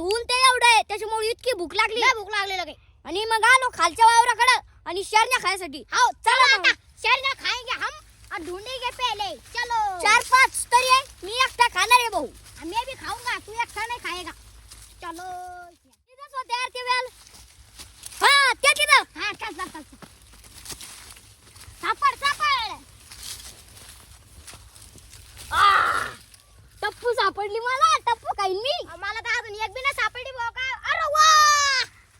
आणि ऊन ते एवढं आहे त्याच्यामुळे इतकी भूक लागली. भूक लागली लगे आणि मग आलो खालच्या वावराकडं आणि शरण्या खायसाठी आओ चलो आता. शेरना खाएंगे हम. और ढूंढेंगे पहले. चलो. चार पाच तरी आहे. मी एकटा खाणार आहे भाऊ. मैं भी खाऊंगा तू एकटा नहीं खाएगा चलो. तिथंच होते यार ते वेल. हा ते तिथं. हाँ चल चल चल. सापड सापड. टप्पू सापडली मला टप्पू खाईन मी मला तर अजून एक बी नाही सापडली भाऊ का अरे वा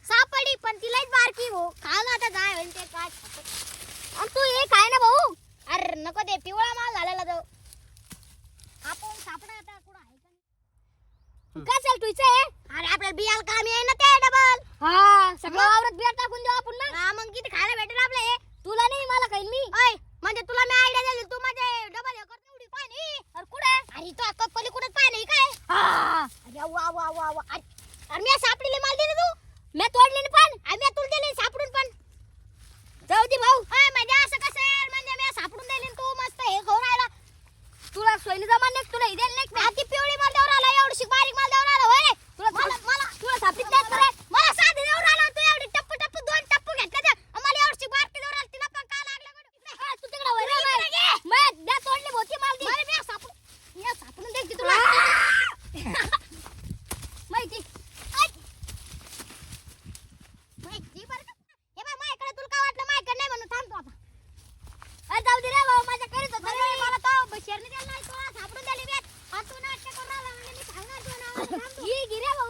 सापडली पण तिलाच बारकी हो ना आता जाय होईल ते काय खातं. आणि तू हे खाय ना भाऊ? अरे नको ते पिवळा माल झालेला तो. आपण सापडा आता कुठं आहे का नाही? काय चाल तुझं आहे अरे आपल्याला बियाला कामी आहे ना ते डबल हा सगळं वावरात बिया टाकून देऊ आपण मग. हा मग किती खायला भेटेल आपलं हे? तुला नाही मला खाईन मी. ओय म्हणजे तुला मी आयडिया दिली तू माझे डबल हे करत एवढी पाणी अरे कुठे? अरे तो अक्का सोयीने जमा नेक तुला इदेल नेक नाही Get out!